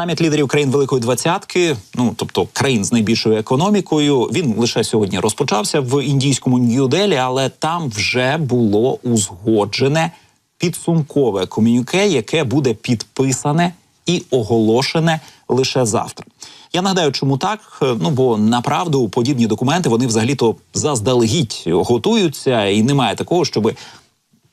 Саміт лідерів країн Великої Двадцятки, ну тобто країн з найбільшою економікою, він лише сьогодні розпочався в індійському Нью-Делі, але там вже було узгоджене підсумкове комюніке, яке буде підписане і оголошене лише завтра. Я нагадаю, чому так? Ну бо направду подібні документи вони взагалі-то заздалегідь готуються, і немає такого, щоби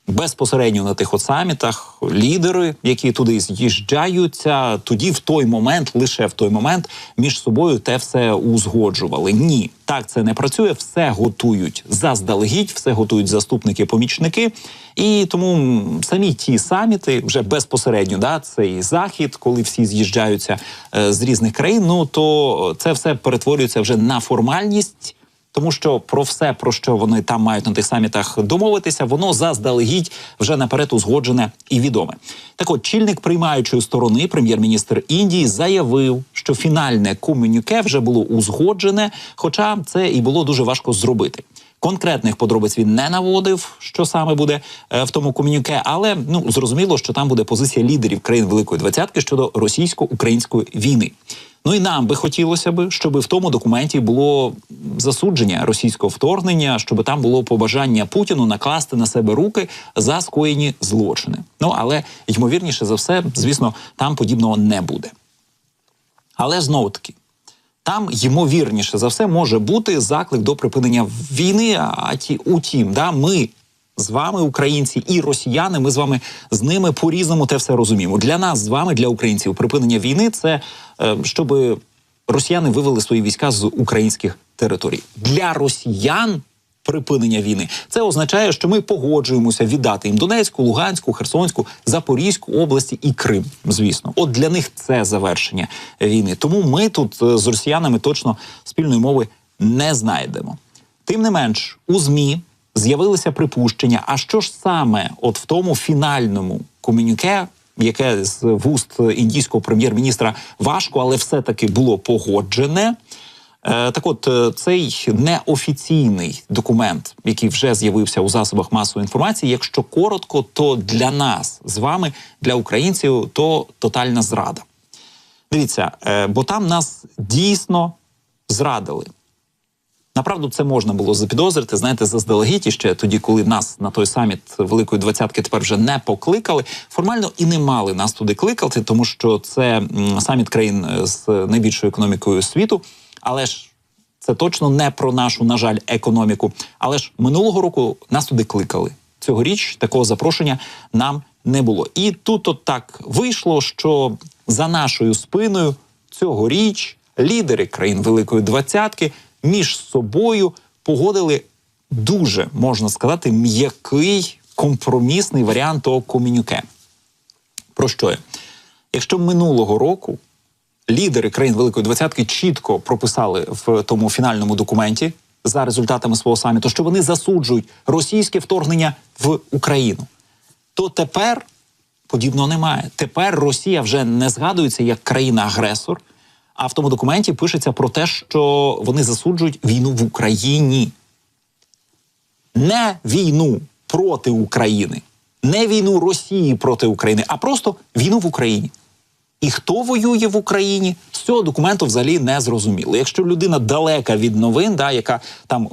безпосередньо на тих от самітах лідери, які туди з'їжджаються, тоді в той момент, лише в той момент, між собою те все узгоджували. Ні, так це не працює. Все готують заздалегідь, все готують заступники, помічники. І тому самі ті саміти вже безпосередньо, да, цей захід, коли всі з'їжджаються е, з різних країн. Ну то це все перетворюється вже на формальність. Тому що про все, про що вони там мають на тих самітах домовитися, воно заздалегідь вже наперед узгоджене і відоме. Так от, чільник приймаючої сторони, прем'єр-міністр Індії, заявив, що фінальне комюніке вже було узгоджене, хоча це і було дуже важко зробити. Конкретних подробиць він не наводив, що саме буде е, в тому комюніке, але ну зрозуміло, що там буде позиція лідерів країн Великої Двадцятки щодо російсько-української війни. Ну і нам би хотілося би, щоб в тому документі було засудження російського вторгнення, щоб там було побажання Путіну накласти на себе руки за скоєні злочини. Ну але ймовірніше за все, звісно, там подібного не буде. Але знову таки. Там ймовірніше за все може бути заклик до припинення війни. А ті, утім, да, ми з вами, українці і росіяни, ми з вами з ними по різному те все розуміємо. Для нас з вами, для українців, припинення війни це е, щоб росіяни вивели свої війська з українських територій. Для росіян припинення війни це означає, що ми погоджуємося віддати їм Донецьку, Луганську, Херсонську, Запорізьку області і Крим. Звісно, от для них це завершення війни. Тому ми тут е, з росіянами точно спільної мови не знайдемо. Тим не менш, у змі з'явилися припущення. А що ж саме, от в тому фінальному комюніке, яке з вуст індійського прем'єр-міністра важко, але все-таки було погоджене. Е, Так, от е, цей неофіційний документ, який вже з'явився у засобах масової інформації, якщо коротко, то для нас з вами, для українців, то тотальна зрада. Дивіться, е, бо там нас дійсно зрадили. Направду це можна було запідозрити, знаєте, заздалегідь ще тоді, коли нас на той саміт Великої двадцятки тепер вже не покликали. Формально і не мали нас туди кликати, тому що це саміт країн е, з найбільшою економікою світу. Але ж це точно не про нашу, на жаль, економіку. Але ж минулого року нас туди кликали. Цьогоріч такого запрошення нам не було. І тут от так вийшло, що за нашою спиною цьогоріч лідери країн Великої Двадцятки між собою погодили дуже можна сказати м'який компромісний варіант того комюніке. Про що я? Якщо минулого року лідери країн Великої Двадцятки чітко прописали в тому фінальному документі за результатами свого саміту, що вони засуджують російське вторгнення в Україну, то тепер подібного немає. Тепер Росія вже не згадується як країна-агресор, а в тому документі пишеться про те, що вони засуджують війну в Україні не війну проти України, не війну Росії проти України, а просто війну в Україні. І хто воює в Україні, з цього документу взагалі не зрозуміло. Якщо людина далека від новин, да, яка там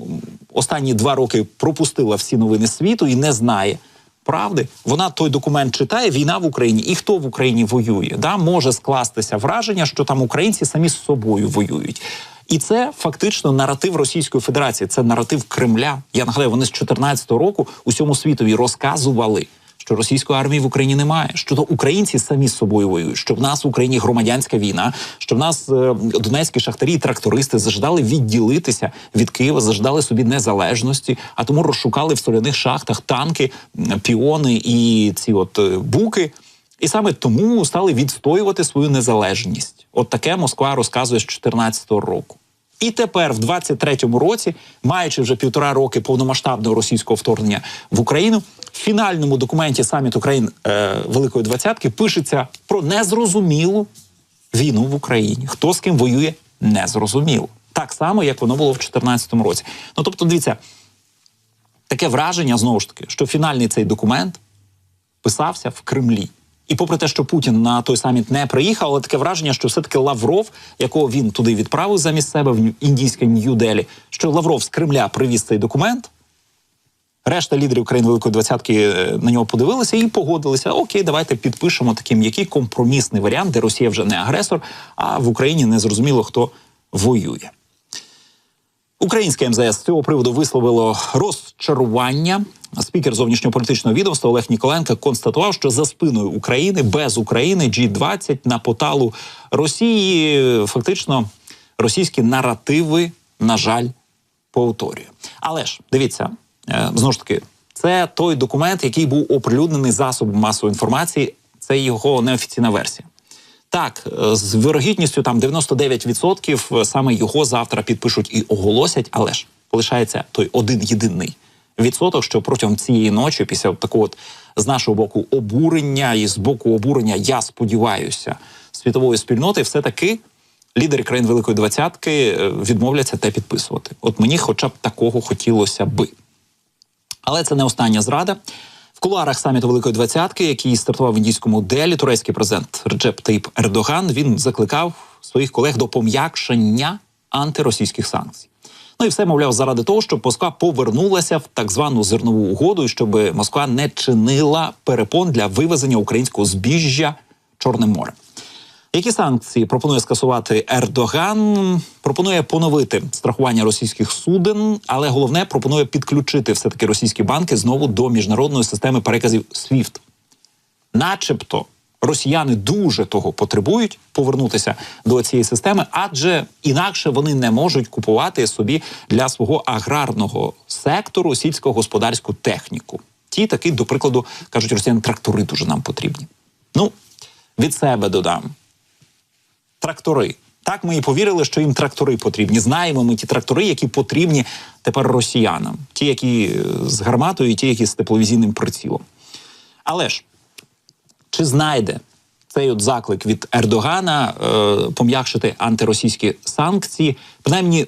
останні два роки пропустила всі новини світу і не знає правди, вона той документ читає війна в Україні і хто в Україні воює, да, може скластися враження, що там українці самі з собою воюють. І це фактично наратив Російської Федерації, це наратив Кремля. Я нагадаю, вони з 2014 року усьому світові розказували, що російської армії в Україні немає, що то українці самі з собою воюють, що в нас в Україні громадянська війна, що в нас е, донецькі шахтарі і трактористи заждали відділитися від Києва, заждали собі незалежності, а тому розшукали в соляних шахтах танки, піони і ці от е, буки. І саме тому стали відстоювати свою незалежність. От таке Москва розказує з 2014 року. І тепер, в 23-му році, маючи вже півтора роки повномасштабного російського вторгнення в Україну, в фінальному документі саміту країн е, Великої Двадцятки пишеться про незрозумілу війну в Україні. Хто з ким воює, незрозуміло. Так само, як воно було в 2014 році. Ну тобто, дивіться, таке враження знову ж таки, що фінальний цей документ писався в Кремлі. І попри те, що Путін на той саміт не приїхав, але таке враження, що все-таки Лавров, якого він туди відправив замість себе в індійське Нью-Делі, що Лавров з Кремля привіз цей документ. Решта лідерів країн Великої Двадцятки е, на нього подивилися і погодилися. Окей, давайте підпишемо такий м'який компромісний варіант, де Росія вже не агресор, а в Україні не зрозуміло, хто воює. Українське МЗС з цього приводу висловило розчарування. Спікер зовнішньополітичного відомства Олег Ніколенко констатував, що за спиною України без України G20 на поталу Росії фактично російські наративи, на жаль, повторює. Але ж дивіться, е, знову ж таки, це той документ, який був оприлюднений засобом масової інформації. Це його неофіційна версія. Так, е, з вирогідністю там 99% саме його завтра підпишуть і оголосять, але ж полишається той один єдиний відсоток, що протягом цієї ночі, після такого от, з нашого боку обурення і з боку обурення, я сподіваюся, світової спільноти, все таки лідери країн Великої Двадцятки е, відмовляться те підписувати. От мені, хоча б такого хотілося би. Але це не остання зрада. В кулуарах саміту Великої Двадцятки, який стартував в індійському делі, турецький президент Реджеп Таїп Ердоган він закликав своїх колег до пом'якшення антиросійських санкцій. Ну і все мовляв заради того, щоб Москва повернулася в так звану зернову угоду, і щоб Москва не чинила перепон для вивезення українського збіжжя Чорним морем. Які санкції пропонує скасувати Ердоган? Пропонує поновити страхування російських суден, але головне пропонує підключити все таки російські банки знову до міжнародної системи переказів SWIFT. Начебто росіяни дуже того потребують повернутися до цієї системи, адже інакше вони не можуть купувати собі для свого аграрного сектору сільськогосподарську техніку. Ті таки, до прикладу, кажуть, росіяни трактори дуже нам потрібні. Ну від себе додам трактори. Так ми і повірили, що їм трактори потрібні. Знаємо ми ті трактори, які потрібні тепер росіянам, ті, які е, з гарматою, ті, які з тепловізійним прицілом. Але ж чи знайде цей от заклик від Ердогана е, пом'якшити антиросійські санкції? Принаймні,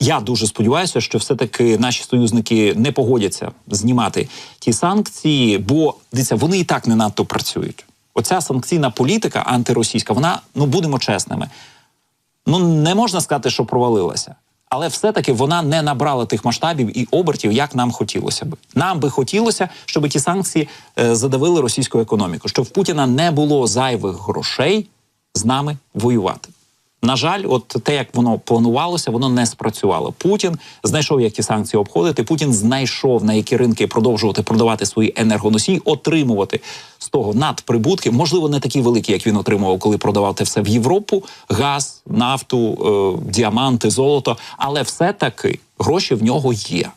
я дуже сподіваюся, що все-таки наші союзники не погодяться знімати ті санкції, бо дивіться, вони і так не надто працюють. Оця санкційна політика антиросійська, вона ну будемо чесними. Ну не можна сказати, що провалилася, але все-таки вона не набрала тих масштабів і обертів, як нам хотілося би. Нам би хотілося, щоб ті санкції е, задавили російську економіку, щоб в Путіна не було зайвих грошей з нами воювати. На жаль, от те, як воно планувалося, воно не спрацювало. Путін знайшов, як ті санкції обходити. Путін знайшов на які ринки продовжувати продавати свої енергоносії, отримувати з того надприбутки, можливо, не такі великі, як він отримував, коли продавав те все в Європу: газ, нафту, е, діаманти, золото. Але все-таки гроші в нього є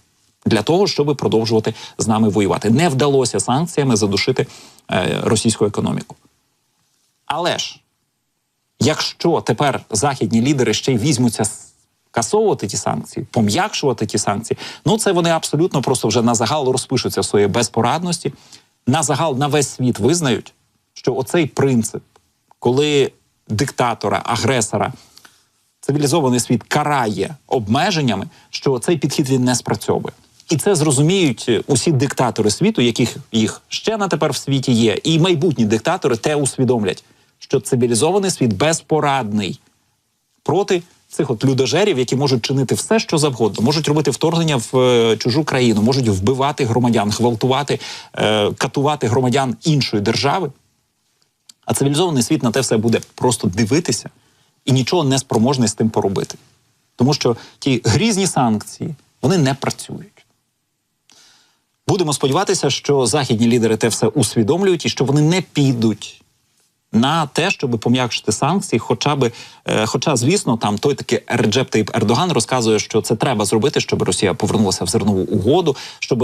для того, щоб продовжувати з нами воювати. Не вдалося санкціями задушити е, російську економіку. Але ж. Якщо тепер західні лідери ще й візьмуться касовувати ті санкції, пом'якшувати ті санкції, ну це вони абсолютно просто вже на загал розпишуться в своїй безпорадності. На загал на весь світ визнають, що оцей принцип, коли диктатора, агресора, цивілізований світ карає обмеженнями, що цей підхід він не спрацьовує. І це зрозуміють усі диктатори світу, яких їх ще на тепер в світі є, і майбутні диктатори те усвідомлять що цивілізований світ безпорадний проти цих от людожерів, які можуть чинити все, що завгодно, можуть робити вторгнення в е, чужу країну, можуть вбивати громадян, гвалтувати, е, катувати громадян іншої держави. А цивілізований світ на те все буде просто дивитися і нічого не спроможний з тим поробити. Тому що ті грізні санкції вони не працюють. Будемо сподіватися, що західні лідери те все усвідомлюють і що вони не підуть на те, щоб пом'якшити санкції, хоча би, е, хоча, звісно, там той такий Реджеп Таїп Ердоган розказує, що це треба зробити, щоб Росія повернулася в зернову угоду, щоб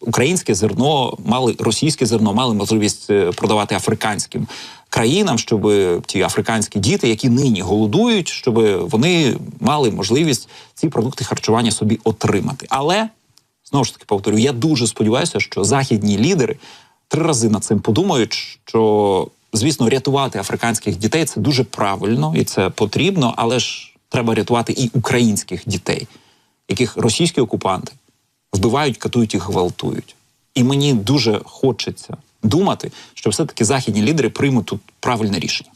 українське зерно мали російське зерно, мали можливість е, продавати африканським країнам, щоб ті африканські діти, які нині голодують, щоб вони мали можливість ці продукти харчування собі отримати. Але знову ж таки повторю, я дуже сподіваюся, що західні лідери три рази над цим подумають, що звісно, рятувати африканських дітей це дуже правильно і це потрібно, але ж треба рятувати і українських дітей, яких російські окупанти вбивають, катують і гвалтують. І мені дуже хочеться думати, що все таки західні лідери приймуть тут правильне рішення.